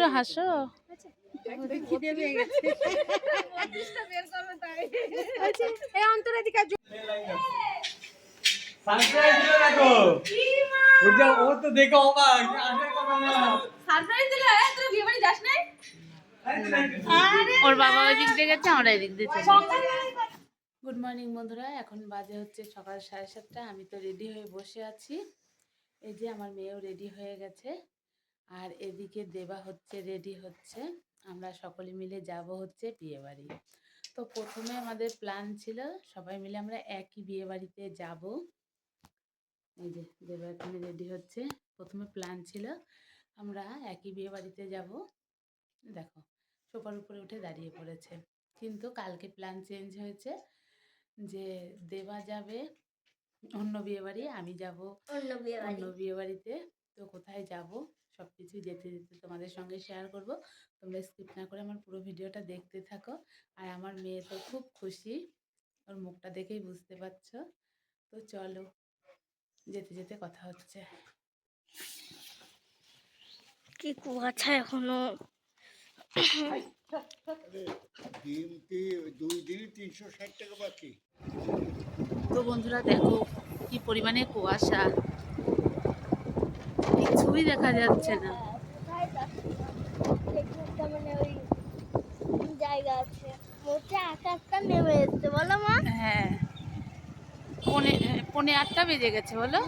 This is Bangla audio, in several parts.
একটু হাসো। ওর বাবা দিয়ে গেছে, আমরা এই দিক দিয়ে গুড মর্নিং বন্ধুরা। এখন বাজে হচ্ছে সকাল সাড়ে সাতটা। আমি তো রেডি হয়ে বসে আছি। এই যে আমার মেয়েও রেডি হয়ে গেছে। আর এদিকে দেবা হচ্ছে রেডি হচ্ছে। আমরা সকলে মিলে যাব হচ্ছে বিয়ে বাড়ি তো প্রথমে আমাদের প্ল্যান ছিল সবাই মিলে আমরা একই বিয়ে বাড়িতে যাব। এই যে দেবা এখানে রেডি হচ্ছে। প্রথমে প্ল্যান ছিল আমরা একই বিয়ে বাড়িতে যাব। দেখো সোফার উপরে উঠে দাঁড়িয়ে পড়েছে। কিন্তু কালকে প্ল্যান চেঞ্জ হয়েছে যে দেবা যাবে অন্য বিয়ে বাড়ি আমি যাব অন্য বিয়ে বাড়িতে তো কোথায় যাব? সব কিছু যেতে যেতে তোমাদের সঙ্গে শেয়ার করব। তোমরা স্কিপ না করে আমার পুরো ভিডিওটা দেখতে থাকো। আর আমার মেয়ে তো খুব খুশি। ওর মুখটা দেখেই বুঝতে পারছ। তো চলো যেতে যেতে কথা হচ্ছে। কি কুয়াশা এখনও। দুই দিন তিনশো টাকা তো বন্ধুরা দেখো কি পরিমাণে কুয়াশা। কিছুই দেখা যাচ্ছে না। জায়গা আছে মোটে নেমে এসছে বলো মা হ্যাঁ পনে পনে আটটা বেজে গেছে বলো?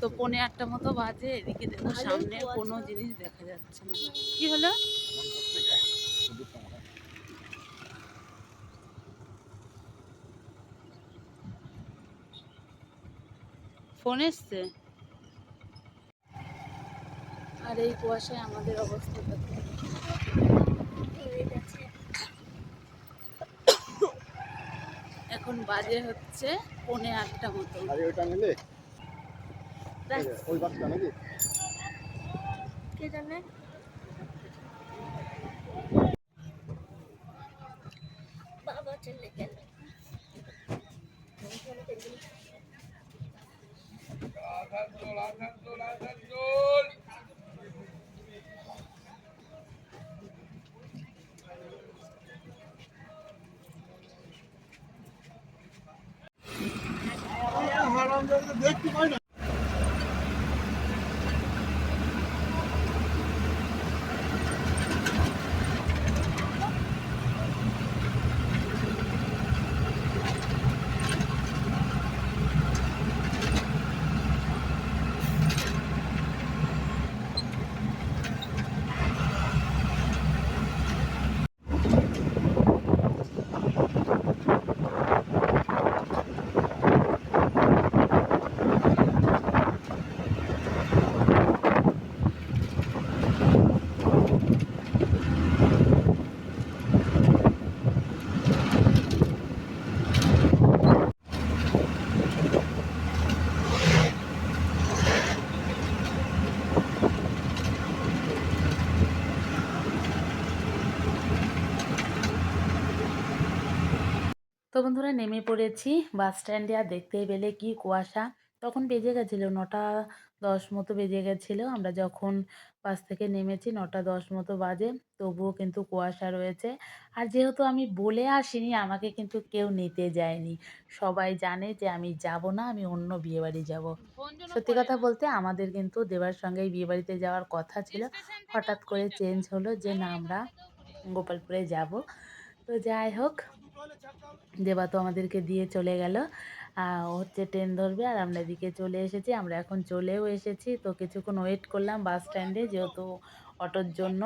তো পনে আটটা মতো বাজে, এদিকে দেখো সামনে কোনো জিনিস দেখা যাচ্ছে না। কি হলো? ফোন এসছে? আর এই কুয়াশায় আমাদের অবস্থা এখন বাজে হচ্ছে পনে আটটা মতো আরে ওটা নিলে ওই বাসটা কে জানে? বাবা চলে গেল পাই না তো বন্ধুরা নেমে পড়েছি বাস স্ট্যান্ডে আর দেখতে পেলে কি কুয়াশা। তখন বেজে গেছিল নটা দশ মতো বেজে গেছিল। আমরা যখন বাস থেকে নেমেছি নটা দশ মতো বাজে তবুও কিন্তু কুয়াশা রয়েছে। আর যেহেতু আমি বলে আসিনি আমাকে কিন্তু কেউ নিতে যায়নি। সবাই জানে যে আমি যাব না আমি অন্য বিয়েবাড়ি যাব। সত্যি কথা বলতে আমাদের কিন্তু দেবার সঙ্গেই বিয়েবাড়িতে যাওয়ার কথা ছিল। হঠাৎ করে চেঞ্জ হলো যে না আমরা গোপালপুরে যাব। তো যাই হোক দেবা তো আমাদেরকে দিয়ে চলে গেল। হচ্ছে ট্রেন ধরবে আর আমরা এদিকে চলে এসেছি। আমরা এখন চলেও এসেছি। তো কিছুক্ষণ ওয়েট করলাম বাস স্ট্যান্ডে যেহেতু অটোর জন্য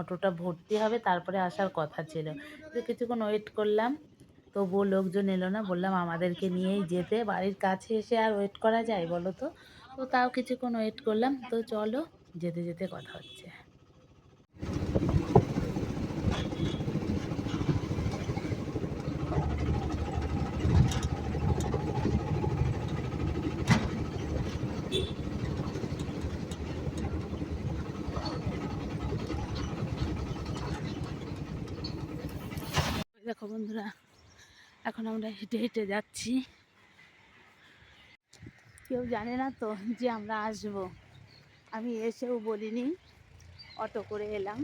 অটোটা ভর্তি হবে, তারপরে আসার কথা ছিল। তো কিছুক্ষণ ওয়েট করলাম। তবুও লোকজন এলো না। বললাম আমাদেরকে নিয়েই যেতে। বাড়ির কাছে এসে আর ওয়েট করা যায় বলো তো? তো তাও কিছুক্ষণ ওয়েট করলাম। তো চলো যেতে যেতে কথা হচ্ছে দেখো বন্ধুরা এখন আমরা হেঁটে হেঁটে যাচ্ছি। কেউ জানে না তো যে আমরা আসব। আমি এসেও বলিনি অটো করে এলাম।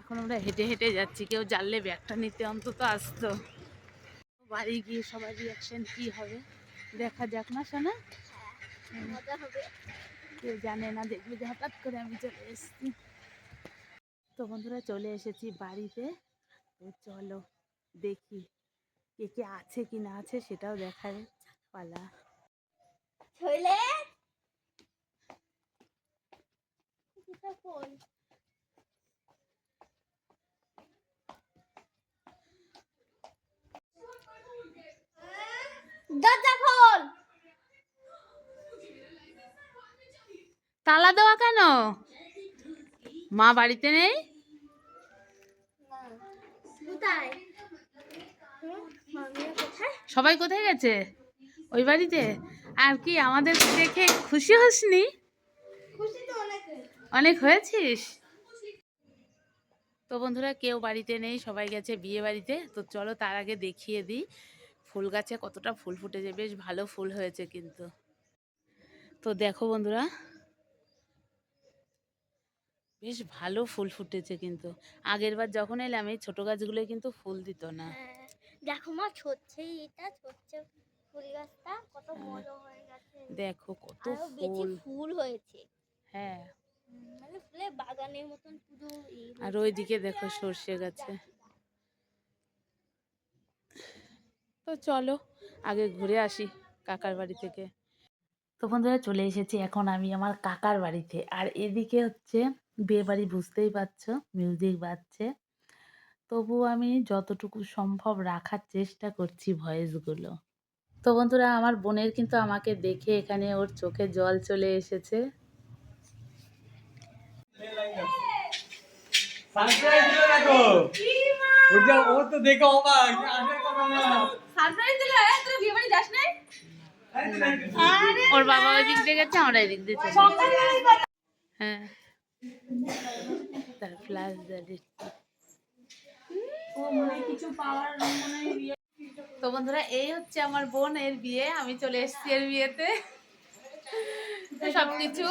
এখন আমরা হেঁটে হেঁটে যাচ্ছি কেউ জানলে ব্যাগটা নিতে অন্তত আসতো। বাড়ি গিয়ে সবার রিয়াকশন কি হবে? দেখা যাক না শোনা মজা হবে। কেউ জানে না দেখবে যে হঠাৎ করে আমি চলে এসেছি। তো বন্ধুরা চলে এসেছি বাড়িতে। চলো দেখি কে কে আছে কি না আছে সেটাও দেখার পালা খোল! তালা দেওয়া কেন? মা বাড়িতে নেই কোথায় হুম, মামিয়া কোথায় সবাই কোথায় গেছে? ওই বাড়িতে? আর কি আমাদের দেখে খুশি হসনি? অনেক হয়েছিস? তো বন্ধুরা কেউ বাড়িতে নেই সবাই গেছে বিয়ে বাড়িতে। তো চলো তার আগে দেখিয়ে দিই ফুল গাছে কতটা ফুল ফুটেছে। বেশ ভালো ফুল হয়েছে কিন্তু। তো দেখো বন্ধুরা বেশ ভালো ফুল ফুটেছে কিন্তু। আগের বার যখন এলাম এই ছোটো গাছগুলো কিন্তু ফুল দিত না। হ্যাঁ, দেখো মা ছচ্ছে এটা ছচ্ছে ফুল গাছটা কত বড় হয়ে গেছে। দেখো কত ফুল। ফুল হয়েছে। হ্যাঁ। মানে ফুলের বাগানের মতন পুরো আর। ওইদিকে দেখো সর্ষে গাছে। তো চলো আগে ঘুরে আসি কাকার বাড়ি থেকে। তো বন্ধুরা চলে এসেছি এখন আমি আমার কাকার বাড়িতে। আর এদিকে হচ্ছে বিয়ে বাড়ি বুঝতেই পারছ মিউজিক বাজছে। তবু আমি যতটুকু সম্ভব রাখার চেষ্টা করছি ভয়েসগুলো। তো বন্ধুরা আমার বোনের কিন্তু আমাকে দেখে এখানে ওর চোখে জল চলে এসেছে। ওর বাবা ওই দিক দিয়ে গেছে আমরা এদিক দিয়ে হ্যাঁ। তার ফ্লাশ দিচ্ছি তো বন্ধুরা এই হচ্ছে আমার বোন এর বিয়ে। আমি চলে এসেছি এর বিয়েতে। সবকিছু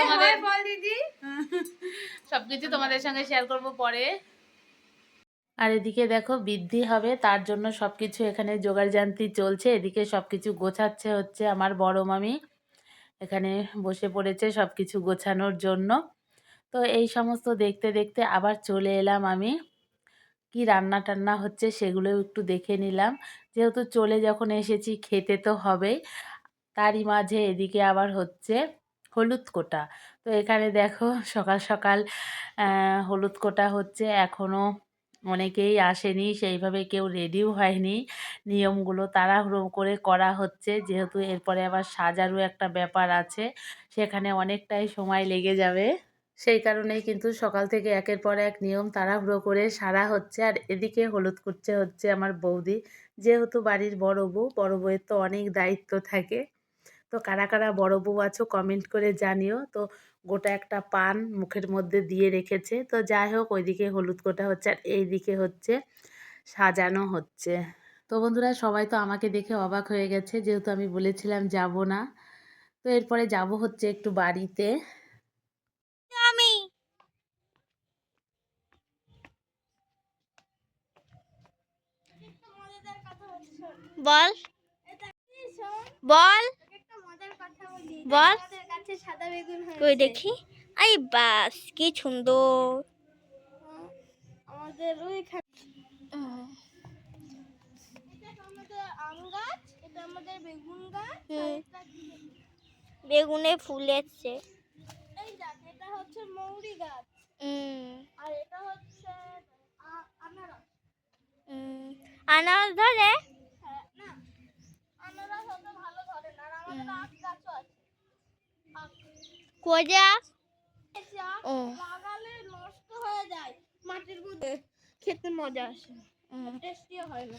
তোমাদের সবকিছু তোমাদের সঙ্গে শেয়ার করব পরে। আর এদিকে দেখো বৃদ্ধি হবে তার জন্য সবকিছু এখানে জোগাড়যান্ত্রী চলছে। এদিকে সবকিছু গোছাচ্ছে হচ্ছে আমার বড় মামি। এখানে বসে পড়েছে সবকিছু গোছানোর জন্য। তো এই সমস্ত দেখতে দেখতে আবার চলে এলাম আমি। কি রান্না টান্না হচ্ছে সেগুলো একটু দেখে নিলাম। যেহেতু চলে যখন এসেছি খেতে তো হবেই। তারই মাঝে এদিকে আবার হচ্ছে হলুদ কোটা। তো এখানে দেখো সকাল সকাল হলুদ কোটা হচ্ছে এখনও অনেকেই আসেনি, সেইভাবে কেউ রেডিও হয়নি। নিয়মগুলো তাড়াহুড়ো করে করা হচ্ছে। যেহেতু এরপরে আবার সাজারও একটা ব্যাপার আছে, সেখানে অনেকটাই সময় লেগে যাবে। সেই কারণেই কিন্তু সকাল থেকে একের পর এক নিয়ম তাড়াহুড়ো করে সারা হচ্ছে। আর এদিকে হলুদ করছে হচ্ছে আমার বৌদি। যেহেতু বাড়ির বড় বউ, বড় বউয়ের তো অনেক দায়িত্ব থাকে। তো কারা কারা বড় বউ আছো কমেন্ট করে জানিও। তো গোটা একটা পান মুখের মধ্যে দিয়ে রেখেছে। তো যাই হোক, ওইদিকে হলুদ কোটা হচ্ছে আর এইদিকে হচ্ছে সাজানো হচ্ছে। তো বন্ধুরা, সবাই তো আমাকে দেখে অবাক হয়ে গেছে। যেহেতু আমি বলেছিলাম যাব না, তো এরপরে যাব হচ্ছে একটু বাড়িতে আমি বল। বল। বল। কই দেখি? আই বাস কি সুন্দর। আমাদের ওইখানে। বেগুন ফুল এসছে। এই দেখ এটা হচ্ছে মৌরি গাছ। আর এটা হচ্ছে আনারস। আনারস ধরে? না আনারস অত ভালো ধরে না আমাদের আখ গাছও আছে। কোজা? লাগালে নষ্ট হয়ে যায় মাটির মধ্যে। খেতে মজা আসে টেস্টিও হয় না।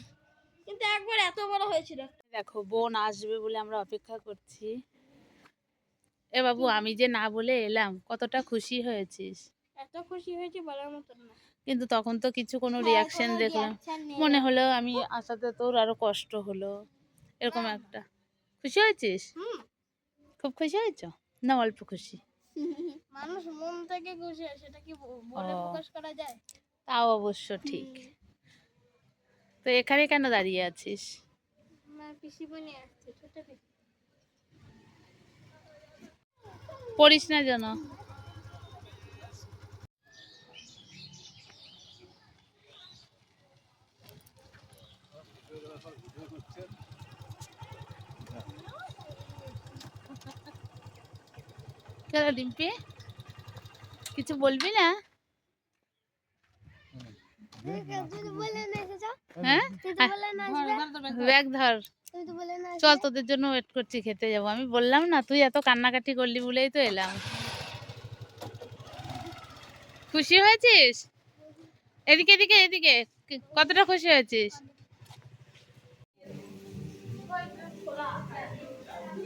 কিন্তু একবার এত বড় হয়েছিল। দেখো বোন আসবে বলে আমরা অপেক্ষা করছি। এ বাবু আমি যে না বলে এলাম কতটা খুশি হয়েছিস? এত খুশি হয়েছে বলার মতন না। কিন্তু তখন তো কিছু কোনো হ্যাঁ, রিয়াকশন দেখলাম। মনে হলো আমি আসাতে তোর আরও কষ্ট হলো এরকম একটা। খুশি হয়েছিস? খুব খুশি হয়েছ? না অল্প খুশি। মানুষ মন থেকে খুশি হয় সেটা কি বলে প্রকাশ করা যায়? তাও অবশ্য ঠিক। তো এখানে কেন দাঁড়িয়ে আছিস? পড়িস না কেন ডিম্পি? কিছু বলবি না? হ্যাঁ? চল তোদের জন্য ওয়েট করছি, খেতে যাব। আমি বললাম না, তুই এত কান্নাকাটি করলি বলেই তো এলাম। খুশি হয়েছিস? এদিকে এদিকে এদিকে। কতটা খুশি হয়েছিস?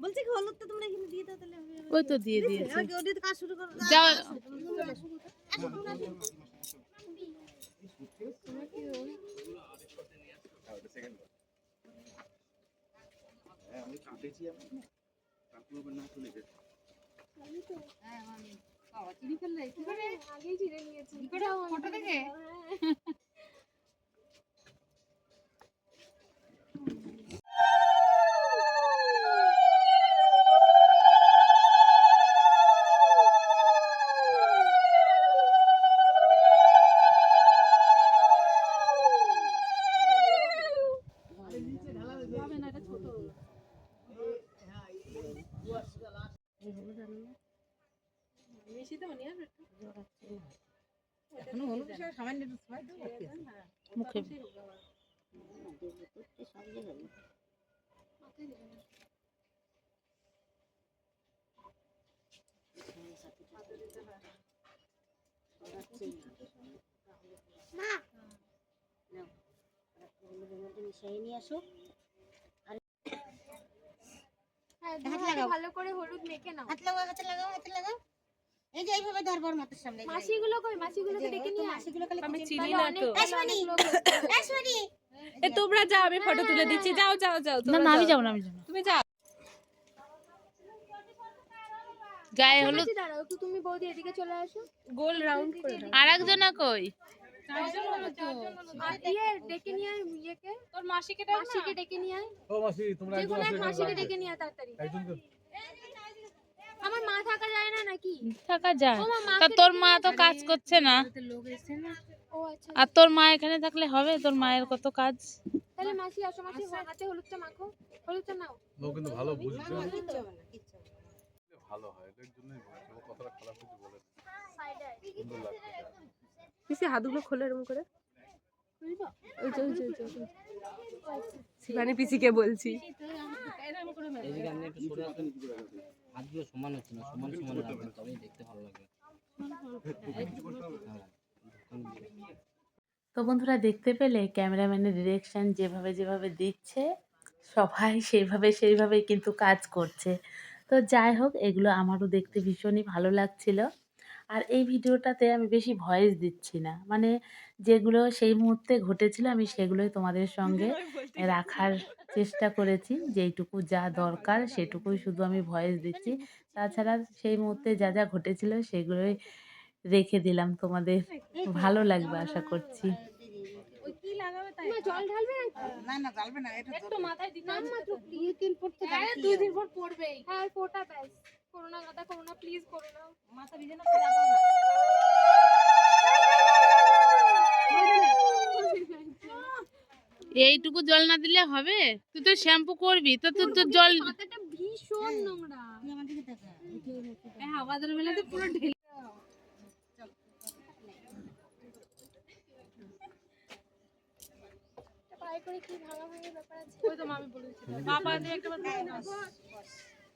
বলছি কি হলুদটা তোমরা এখানে দিয়ে দাও তাহলে আমি ওই তো দিয়ে দিয়েছি। আগে ওদের কাজ শুরু করো যাও। আগেই চিনে নিয়েছি। ফটো দেখে? এখনও হলুদ সব সামান্য একটু সময় দাও, মুখে হ্যাঁ হাত হাতে লাগাও। ভালো করে হলুদ মেখে নাও। হাত লাগাও হাতে লাগাও হাতে লাগাও। এই যে এইভাবে ধরবার মাথার সামনে মাসিগুলো কই? মাসিগুলোকে ডেকে নিয়ে মাসিগুলো আমি চিনি না তো। এ তোমরা যাও আমি ফটো তুলে দিচ্ছি। যাও যাও যাও না তোমরা না আমি যাও। না আমি যাব। তুমি যাও। গায়ে হলুদ। দাঁড়াও একটু তুমি বৌদি এদিকে চলে আসো। গোল রাউন্ড করে দাও। আর একজনা কই? ইয়ে ডেকে নিয়ে আয় ইয়েকে। তোর মাসিকে মাসিকে ডেকে নিয়ে আয়। ও মাসি তোমরা মাসিকে ডেকে নিয়ে আয় তাড়াতাড়ি। আমার মা থাকা যায় না নাকি? থাকা যায়। মা তা তোর মা তো কাজ করছে না। ও আচ্ছা। আর তোর মা এখানে থাকলে হবে? তোর মায়ের কত কাজ? তাহলে মাসি আসো মাসি হাতে হলুদটা মাখো। হলুদটা নাও। ও কিন্তু ভালো বুঝছে। ভালো হয় বলছি কথাটা খারাপ কিছু বলে সুন্দর লাগছে। পিসি হাতগুলো খোলে এরকম করে। ওই ওই যে, ওই যে, ওই যে। শিবানী পিসিকে বলছি। হাতগুলো সমান হচ্ছে না সমান সমান লাগবে তবেই দেখতে ভালো লাগবে। হ্যাঁ তো বন্ধুরা দেখতে পেলে ক্যামেরাম্যানের ডিরেকশন যেভাবে যেভাবে দিচ্ছে সবাই সেইভাবে সেইভাবে কিন্তু কাজ করছে। তো যাই হোক এগুলো আমারও দেখতে ভীষণই ভালো লাগছিল। আর এই ভিডিওটাতে আমি বেশি ভয়েস দিচ্ছি না মানে যেগুলো সেই মুহূর্তে ঘটেছিল আমি সেগুলোই তোমাদের সঙ্গে রাখার চেষ্টা করেছি যেইটুকু যা দরকার সেটুকুই শুধু আমি ভয়েস দিচ্ছি তাছাড়া সেই মুহূর্তে যা যা ঘটেছিল সেগুলোই রেখে দিলাম তোমাদের ভালো লাগবে আশা করছি জল ঢালবে না না জ্বালবে না এটা একটু মাথায় দিতে মাত্র দুই হ্যাঁ দিন পর পড়বেই হ্যাঁ ফোটা ব্যাস করোনা গাদা করোনা প্লিজ করোনা মাথা ভিজে না তো যাবেও না। এইটুকু জল না দিলে হবে? তুই তো শ্যাম্পু করবি তো তুই তো জল মাথাটা ভীষণ নোংরা। আমাদের পুরো ঢেলে করে কি ভাঙা ভাঙা ব্যাপার আছে? ওই তো মামি বলেছিল বাবা দিয়ে একবার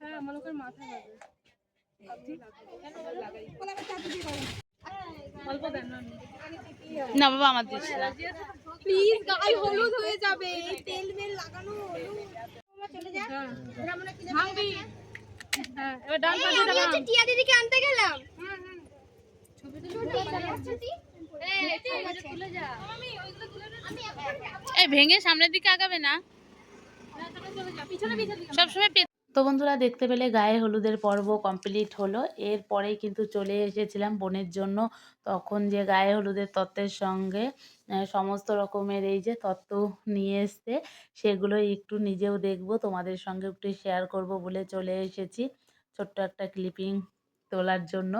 হ্যাঁ আমার ওকে মাথা লাগে না না বাবা আমার প্লিজ গাল হলুদ হয়ে যাবে। তেল মেল লাগানো চলে যা ভাঙবি। হ্যাঁ এবার ডান আমি টিয়া দিদিকে আনতে গেলাম। এই ভেঙে সামনের দিকে আগাবে না? সবসময় তো বন্ধুরা, দেখতে পেলে গায়ে হলুদের পর্ব কমপ্লিট হলো। এরপরেই কিন্তু চলে এসেছিলাম বোনের জন্য। তখন যে গায়ে হলুদের তত্ত্বের সঙ্গে সমস্ত রকমের এই যে তত্ত্ব নিয়ে এসছে সেগুলো একটু নিজেও দেখব। তোমাদের সঙ্গে একটু শেয়ার করব বলে চলে এসেছি। ছোট্ট একটা ক্লিপিং তোলার জন্য।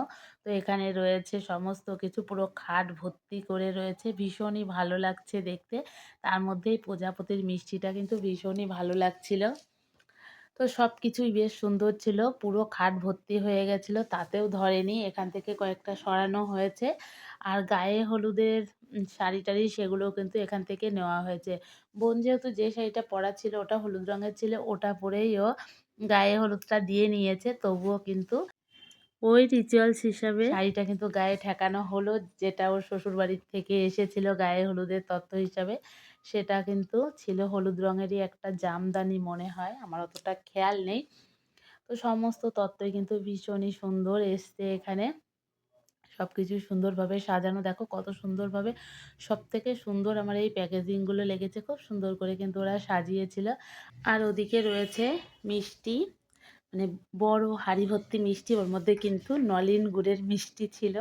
তো এখানে রয়েছে সমস্ত কিছু, পুরো খাট ভর্তি করে রয়েছে। ভীষণই ভালো লাগছে দেখতে। তার মধ্যেই প্রজাপতির মিষ্টিটা কিন্তু ভীষণই ভালো লাগছিল। তো সব কিছুই বেশ সুন্দর ছিল। পুরো খাট ভর্তি হয়ে গেছিল, তাতেও ধরেনি। এখান থেকে কয়েকটা সরানো হয়েছে। আর গায়ে হলুদের শাড়ি টাড়ি সেগুলোও কিন্তু এখান থেকে নেওয়া হয়েছে। বোন যেহেতু যে শাড়িটা পরা ছিল, ওটা হলুদ রঙের ছিল, ওটা পরেই ও গায়ে হলুদটা দিয়ে নিয়েছে। তবুও কিন্তু ওই রিচুয়ালস হিসাবে। শাড়িটা কিন্তু গায়ে ঠেকানো হলো, যেটা ওর শ্বশুরবাড়ির থেকে এসেছিল গায়ে হলুদের তত্ত্ব হিসাবে। সেটা কিন্তু ছিল হলুদ রঙেরই একটা জামদানি মনে হয়, আমার অতটা খেয়াল নেই। তো সমস্ত তত্ত্বই কিন্তু ভীষণই সুন্দর এসছে এখানে। সব কিছু সুন্দরভাবে সাজানো। দেখো কত সুন্দরভাবে সব থেকে সুন্দর আমার এই প্যাকেজিংগুলো লেগেছে। খুব সুন্দর করে কিন্তু ওরা সাজিয়েছিল। আর ওদিকে রয়েছে মিষ্টি। মানে বড় হাঁড়ি ভর্তি মিষ্টি, ওর মধ্যে কিন্তু নলিন গুড়ের মিষ্টি ছিল।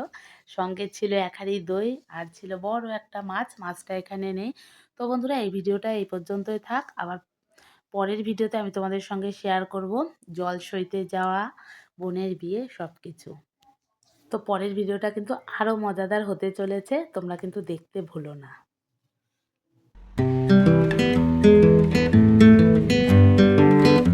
সঙ্গে ছিল এক হাঁড়ি দই আর ছিল বড় একটা মাছ, মাছটা এখানে নেই। তো বন্ধুরা, এই ভিডিওটা এই পর্যন্তই থাক। আবার পরের ভিডিওতে আমি তোমাদের সঙ্গে শেয়ার করব জল সইতে যাওয়া, বোনের বিয়ে সব কিছু তো পরের ভিডিওটা কিন্তু আরও মজাদার হতে চলেছে, তোমরা কিন্তু দেখতে ভুলো না।